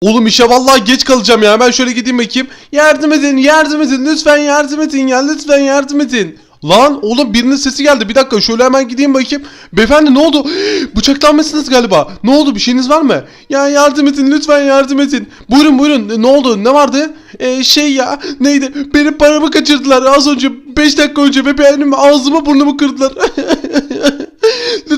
Oğlum işe vallahi geç kalacağım ya. Hemen şöyle gideyim bakayım. Yardım edin, yardım edin. Lütfen yardım edin ya. Lütfen yardım edin. Lan oğlum birinin sesi geldi. Bir dakika şöyle hemen gideyim bakayım. Beyefendi ne oldu? Bıçaklanmışsınız galiba. Ne oldu? Bir şeyiniz var mı? Ya yardım edin lütfen yardım edin. Buyurun buyurun. Ne oldu? Ne vardı? Ee, şey ya neydi? Benim paramı kaçırdılar az önce 5 dakika önce ve benim ağzımı burnumu kırdılar.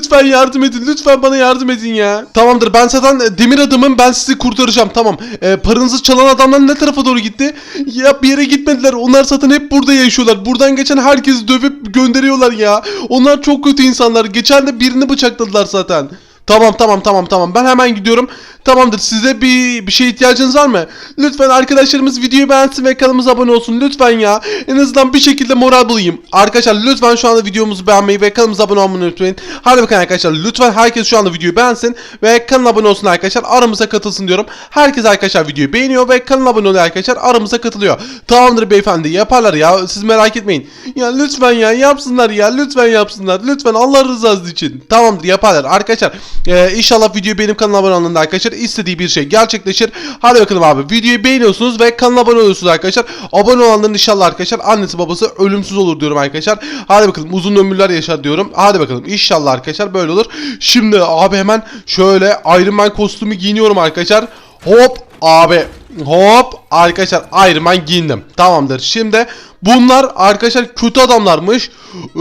lütfen yardım edin. Lütfen bana yardım edin ya. Tamamdır ben zaten e, demir adamım. Ben sizi kurtaracağım. Tamam. Ee, paranızı çalan adamlar ne tarafa doğru gitti? Ya bir yere gitmediler. Onlar zaten hep burada yaşıyorlar. Buradan geçen herkesi dövüp gönderiyorlar ya. Onlar çok kötü insanlar. Geçen de birini bıçakladılar zaten. Tamam tamam tamam tamam ben hemen gidiyorum. Tamamdır size bir bir şey ihtiyacınız var mı? Lütfen arkadaşlarımız videoyu beğensin ve kanalımıza abone olsun lütfen ya. En azından bir şekilde moral bulayım. Arkadaşlar lütfen şu anda videomuzu beğenmeyi ve kanalımıza abone olmayı unutmayın. Hadi bakın arkadaşlar lütfen herkes şu anda videoyu beğensin ve kanala abone olsun arkadaşlar. Aramıza katılsın diyorum. Herkes arkadaşlar videoyu beğeniyor ve kanala abone oluyor arkadaşlar. Aramıza katılıyor. Tamamdır beyefendi yaparlar ya siz merak etmeyin. Ya lütfen ya yapsınlar ya lütfen yapsınlar. Lütfen Allah rızası için. Tamamdır yaparlar arkadaşlar. Ee, inşallah videoyu benim kanalıma abone olun arkadaşlar. İstediği bir şey gerçekleşir. Hadi bakalım abi. Videoyu beğeniyorsunuz ve kanala abone oluyorsunuz arkadaşlar. Abone olanların inşallah arkadaşlar annesi babası ölümsüz olur diyorum arkadaşlar. Hadi bakalım uzun ömürler yaşar diyorum. Hadi bakalım inşallah arkadaşlar böyle olur. Şimdi abi hemen şöyle Iron Man kostümü giyiniyorum arkadaşlar. Hop abi hop arkadaşlar Iron Man giyindim. Tamamdır. Şimdi bunlar arkadaşlar kötü adamlarmış. Ee,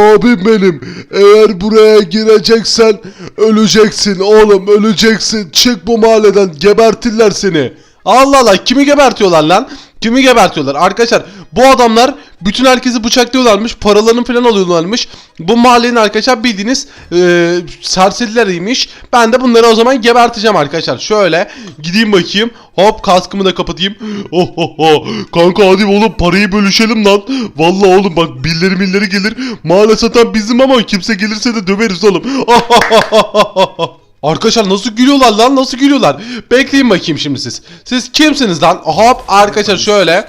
abim benim. Eğer buraya gireceksen öleceksin oğlum öleceksin. Çık bu mahalleden gebertirler seni. Allah Allah kimi gebertiyorlar lan? Kimi gebertiyorlar? Arkadaşlar bu adamlar bütün herkesi bıçaklıyorlarmış. Paralarını falan alıyorlarmış. Bu mahallenin arkadaşlar bildiğiniz e, serserileriymiş. Ben de bunları o zaman geberteceğim arkadaşlar. Şöyle gideyim bakayım. Hop kaskımı da kapatayım. Oh oh oh. Kanka hadi oğlum parayı bölüşelim lan. Vallahi oğlum bak birileri milleri gelir. Mahalle satan bizim ama kimse gelirse de döveriz oğlum. Arkadaşlar nasıl gülüyorlar lan? Nasıl gülüyorlar? Bekleyin bakayım şimdi siz. Siz kimsiniz lan? Hop arkadaşlar şöyle.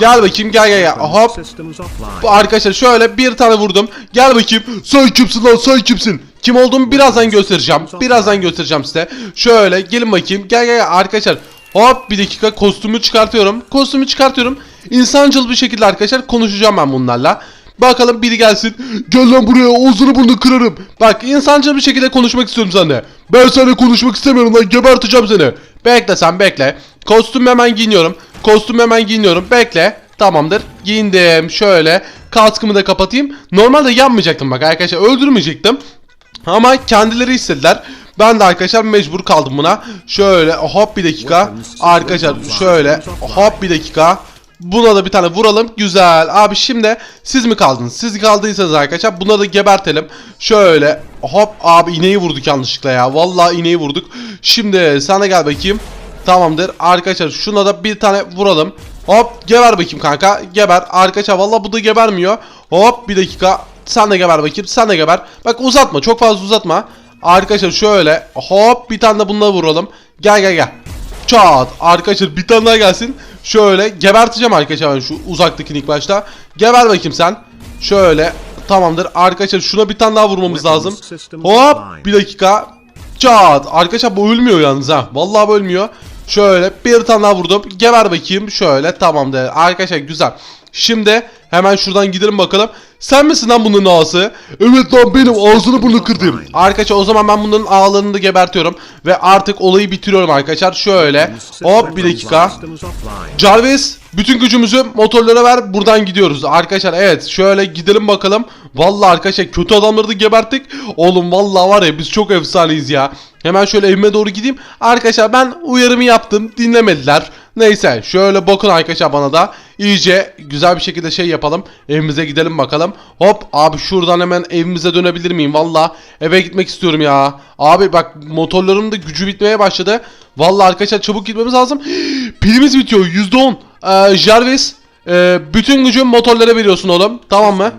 Gel bakayım gel gel gel. Hop. Arkadaşlar şöyle bir tane vurdum. Gel bakayım. Sen kimsin lan? Sen kimsin? Kim olduğumu birazdan göstereceğim. Birazdan göstereceğim size. Şöyle gelin bakayım. Gel gel gel. Arkadaşlar Hop bir dakika. Kostümü çıkartıyorum. Kostümü çıkartıyorum. İnsancıl bir şekilde arkadaşlar konuşacağım ben bunlarla Bakalım biri gelsin Gel lan buraya ağzını burnunu kırarım. Bak insancıl bir şekilde konuşmak istiyorum seninle Ben seninle konuşmak istemiyorum lan geberteceğim seni. Bekle sen bekle. Kostüm hemen giyiniyorum. Kostüm hemen giyiniyorum. Bekle. Tamamdır. Giyindim. Şöyle. Kaskımı da kapatayım. Normalde yanmayacaktım bak arkadaşlar. Öldürmeyecektim. Ama kendileri istediler. Ben de arkadaşlar mecbur kaldım buna. Şöyle hop bir dakika. Arkadaşlar şöyle hop bir dakika. Buna da bir tane vuralım. Güzel. Abi şimdi siz mi kaldınız? Siz kaldıysanız arkadaşlar buna da gebertelim. Şöyle hop abi ineği vurduk yanlışlıkla ya. Vallahi ineği vurduk. Şimdi sana gel bakayım. Tamamdır. Arkadaşlar şuna da bir tane vuralım. Hop geber bakayım kanka. Geber. Arkadaşlar vallahi bu da gebermiyor. Hop bir dakika. Sen de geber bakayım. Sen de geber. Bak uzatma. Çok fazla uzatma. Arkadaşlar şöyle hop bir tane de bununla vuralım. Gel gel gel. Çat. Arkadaşlar bir tane daha gelsin. Şöyle geberteceğim arkadaşlar ben şu uzaktakini ilk başta. Geber bakayım sen. Şöyle tamamdır. Arkadaşlar şuna bir tane daha vurmamız lazım. Hop bir dakika. Çat. Arkadaşlar bu ölmüyor yalnız ha. Vallahi bu ölmüyor. Şöyle bir tane daha vurdum. Geber bakayım. Şöyle tamamdır. Arkadaşlar güzel. Şimdi hemen şuradan gidelim bakalım. Sen misin lan bunun ağası? Evet lan benim ağzını burnunu kırdım. Arkadaşlar o zaman ben bunların ağlarını da gebertiyorum. Ve artık olayı bitiriyorum arkadaşlar. Şöyle. Hop bir dakika. Jarvis bütün gücümüzü motorlara ver buradan gidiyoruz arkadaşlar evet şöyle gidelim bakalım Vallahi arkadaşlar kötü adamları da geberttik Oğlum vallahi var ya biz çok efsaneyiz ya Hemen şöyle evime doğru gideyim Arkadaşlar ben uyarımı yaptım dinlemediler Neyse şöyle bakın arkadaşlar bana da. İyice güzel bir şekilde şey yapalım. Evimize gidelim bakalım. Hop abi şuradan hemen evimize dönebilir miyim? Valla eve gitmek istiyorum ya. Abi bak motorlarımın da gücü bitmeye başladı. Vallahi arkadaşlar çabuk gitmemiz lazım. Pilimiz bitiyor %10 ee, Jarvis Ee, bütün gücü motorlara veriyorsun oğlum. Tamam mı?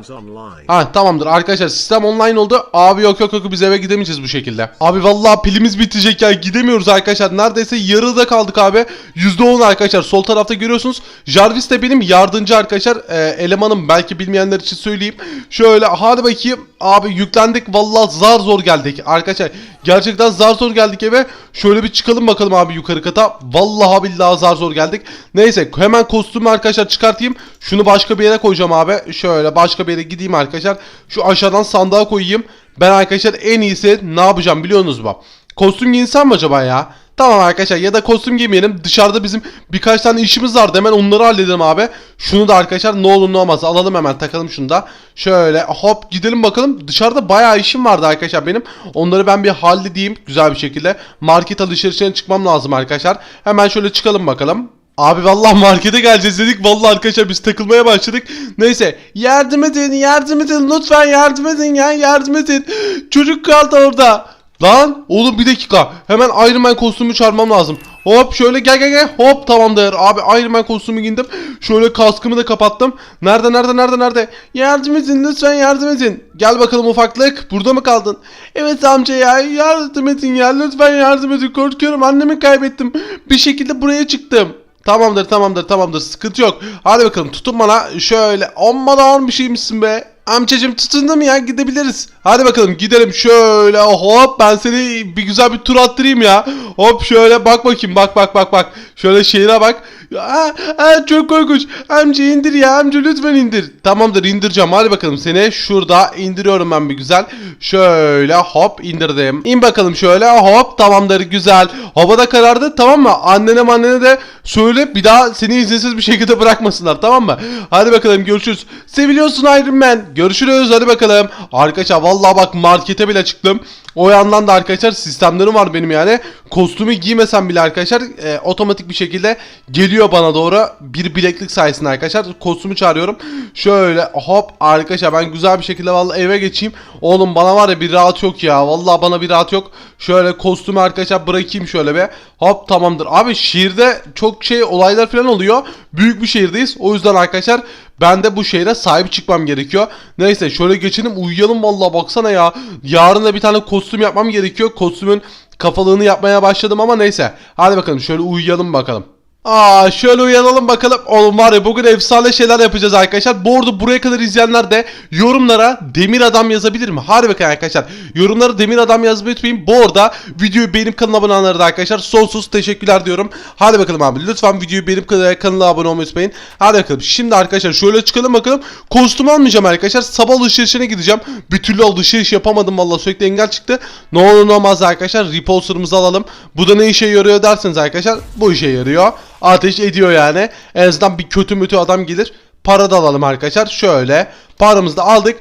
Ha tamamdır arkadaşlar sistem online oldu. Abi yok yok yok biz eve gidemeyeceğiz bu şekilde. Abi vallahi pilimiz bitecek ya gidemiyoruz arkadaşlar. Neredeyse yarıda kaldık abi. %10 arkadaşlar sol tarafta görüyorsunuz. Jarvis de benim yardımcı arkadaşlar. Ee, elemanım belki bilmeyenler için söyleyeyim. Şöyle hadi bakayım. Abi yüklendik vallahi zar zor geldik arkadaşlar. Gerçekten zar zor geldik eve. Şöyle bir çıkalım bakalım abi yukarı kata. Vallahi billahi zar zor geldik. Neyse hemen kostümü arkadaşlar çıkartayım. Şunu başka bir yere koyacağım abi. Şöyle başka bir yere gideyim arkadaşlar. Şu aşağıdan sandığa koyayım. Ben arkadaşlar en iyisi ne yapacağım biliyorsunuz mu? Kostüm giyinsem mi acaba ya? Tamam arkadaşlar ya da kostüm giymeyelim. Dışarıda bizim birkaç tane işimiz vardı. Hemen onları halledelim abi. Şunu da arkadaşlar ne olur ne olmaz alalım hemen takalım şunu da. Şöyle hop gidelim bakalım. Dışarıda bayağı işim vardı arkadaşlar benim. Onları ben bir halledeyim güzel bir şekilde. Market alışverişine çıkmam lazım arkadaşlar. Hemen şöyle çıkalım bakalım. Abi vallahi markete geleceğiz dedik. Vallahi arkadaşlar biz takılmaya başladık. Neyse yardım edin yardım edin lütfen yardım edin ya yardım edin. Çocuk kaldı orada. Lan oğlum bir dakika. Hemen Iron Man kostümü çağırmam lazım. Hop şöyle gel gel gel. Hop tamamdır. Abi Iron Man kostümü giydim. Şöyle kaskımı da kapattım. Nerede nerede nerede nerede? Yardım edin lütfen yardım edin. Gel bakalım ufaklık. Burada mı kaldın? Evet amca ya yardım edin ya. Lütfen yardım edin. Korkuyorum annemi kaybettim. Bir şekilde buraya çıktım. Tamamdır tamamdır tamamdır sıkıntı yok. Hadi bakalım tutun bana şöyle amma da bir şeymişsin be. Amcacım tutundum ya gidebiliriz. Hadi bakalım gidelim şöyle hop ben seni bir güzel bir tur attırayım ya. Hop şöyle bak bakayım bak bak bak bak. Şöyle şehire bak. Aa, aa, çok korkunç. Amca indir ya amca lütfen indir. Tamamdır indireceğim hadi bakalım seni şurada indiriyorum ben bir güzel. Şöyle hop indirdim. İn bakalım şöyle hop tamamdır güzel. Havada karardı tamam mı? Annene annene de söyle bir daha seni izinsiz bir şekilde bırakmasınlar tamam mı? Hadi bakalım görüşürüz. Seviliyorsun Iron Man. Görüşürüz hadi bakalım. Arkadaşlar vallahi bak markete bile çıktım. O yandan da arkadaşlar sistemlerim var benim yani. Kostümü giymesem bile arkadaşlar e, otomatik bir şekilde geliyor bana doğru. Bir bileklik sayesinde arkadaşlar kostümü çağırıyorum. Şöyle hop arkadaşlar ben güzel bir şekilde vallahi eve geçeyim. Oğlum bana var ya bir rahat yok ya. Vallahi bana bir rahat yok. Şöyle kostümü arkadaşlar bırakayım şöyle be. Hop tamamdır. Abi şehirde çok şey olaylar falan oluyor. Büyük bir şehirdeyiz. O yüzden arkadaşlar ben de bu şehre sahip çıkmam gerekiyor. Neyse şöyle geçelim uyuyalım vallahi baksana ya. Yarın da bir tane kostüm yapmam gerekiyor. Kostümün kafalığını yapmaya başladım ama neyse. Hadi bakalım şöyle uyuyalım bakalım. Aa şöyle uyanalım bakalım. Oğlum var ya bugün efsane şeyler yapacağız arkadaşlar. Bu arada buraya kadar izleyenler de yorumlara demir adam yazabilir mi? Bakalım arkadaşlar. Yorumlara demir adam yazmayı unutmayın. Bu arada videoyu benim kanalıma abone olanlara da arkadaşlar sonsuz teşekkürler diyorum. Hadi bakalım abi. Lütfen videoyu benim kan- kanalıma abone olmayı unutmayın. Hadi bakalım. Şimdi arkadaşlar şöyle çıkalım bakalım. Kostüm almayacağım arkadaşlar. Sabah alışverişine gideceğim. Bir türlü alışveriş yapamadım vallahi sürekli engel çıktı. Ne olur ne olmaz arkadaşlar. Repulsor'ımızı alalım. Bu da ne işe yarıyor derseniz arkadaşlar. Bu işe yarıyor. Ateş ediyor yani. En azından bir kötü mütü adam gelir. Para da alalım arkadaşlar. Şöyle. Paramızı da aldık.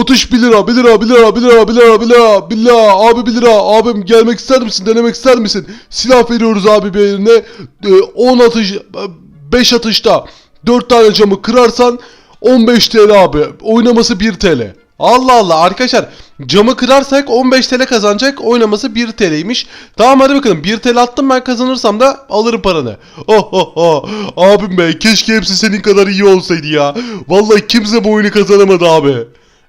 Atış 1 lira 1 lira 1 lira 1 lira 1 lira 1 lira 1 lira abi 1 lira abim gelmek ister misin denemek ister misin silah veriyoruz abi bir eline Ee, 10 atış 5 atışta 4 tane camı kırarsan 15 TL abi oynaması 1 TL Allah Allah arkadaşlar camı kırarsak 15 TL kazanacak oynaması 1 TL'ymiş. Tamam hadi bakalım 1 TL attım ben kazanırsam da alırım paranı. Oh oh oh abim be keşke hepsi senin kadar iyi olsaydı ya vallahi kimse bu oyunu kazanamadı abi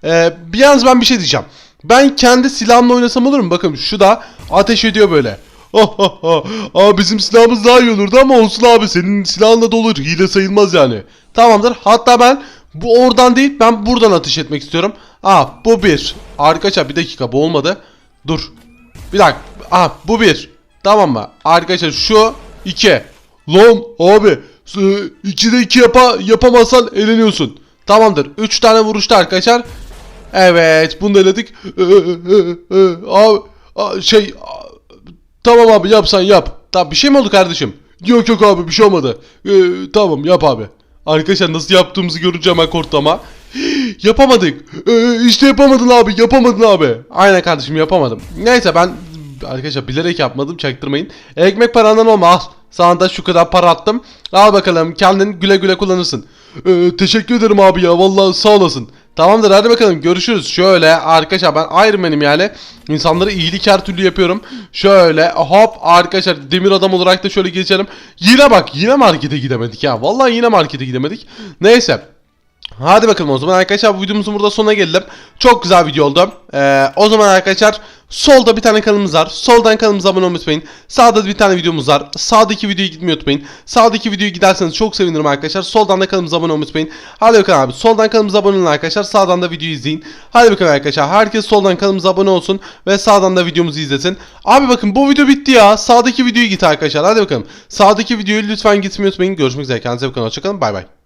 Ee, yalnız ben bir şey diyeceğim. Ben kendi silahımla oynasam olur mu? Bakın şu da ateş ediyor böyle. Oh oh oh abi bizim silahımız daha iyi olurdu ama olsun abi senin silahınla da olur hile sayılmaz yani Tamamdır. Hatta ben bu oradan değil ben buradan ateş etmek istiyorum. Aa bu bir. Arkadaşlar bir dakika bu olmadı. Dur. Bir dakika. Aa bu bir. Tamam mı? Arkadaşlar şu iki. Lan abi ikide iki yapa, yapamazsan eleniyorsun. Tamamdır. Üç tane vuruşta arkadaşlar. Evet bunu da eledik. Abi şey tamam abi yapsan yap. Tamam bir şey mi oldu kardeşim? Yok yok abi bir şey olmadı. Ee, tamam yap abi. Arkadaşlar nasıl yaptığımızı görünce hemen korktu ama. Yapamadık. Ee, işte yapamadın abi yapamadın abi. Aynen kardeşim yapamadım. Neyse ben arkadaşlar bilerek yapmadım çaktırmayın. Ekmek parandan olma al. Sana da şu kadar para attım. Al bakalım kendin güle güle kullanırsın. Ee, teşekkür ederim abi ya vallahi sağ olasın. Tamamdır hadi bakalım görüşürüz. Şöyle arkadaşlar ben Iron Man'im yani. İnsanlara iyilik her türlü yapıyorum. Şöyle hop arkadaşlar demir adam olarak da şöyle geçelim. Yine bak yine markete gidemedik ya. Vallahi yine markete gidemedik. Neyse. Hadi bakalım o zaman arkadaşlar bu videomuzun burada sonuna geldim. Çok güzel video oldu. Ee, o zaman arkadaşlar solda bir tane kanalımız var. Soldan kanalımıza abone olmayı unutmayın. Sağda bir tane videomuz var. Sağdaki videoyu gitmeyi unutmayın. Sağdaki videoyu giderseniz çok sevinirim arkadaşlar. Soldan da kanalımıza abone olmayı unutmayın. Hadi bakalım abi. Soldan kanalımıza abone olun arkadaşlar. Sağdan da videoyu izleyin. Hadi bakalım arkadaşlar. Herkes soldan kanalımıza abone olsun ve sağdan da videomuzu izlesin. Abi bakın bu video bitti ya. Sağdaki videoyu git arkadaşlar. Hadi bakalım. Sağdaki videoyu lütfen gitmeyi unutmayın. Görüşmek üzere. Kendinize bakın. Hoşçakalın. Bay bay.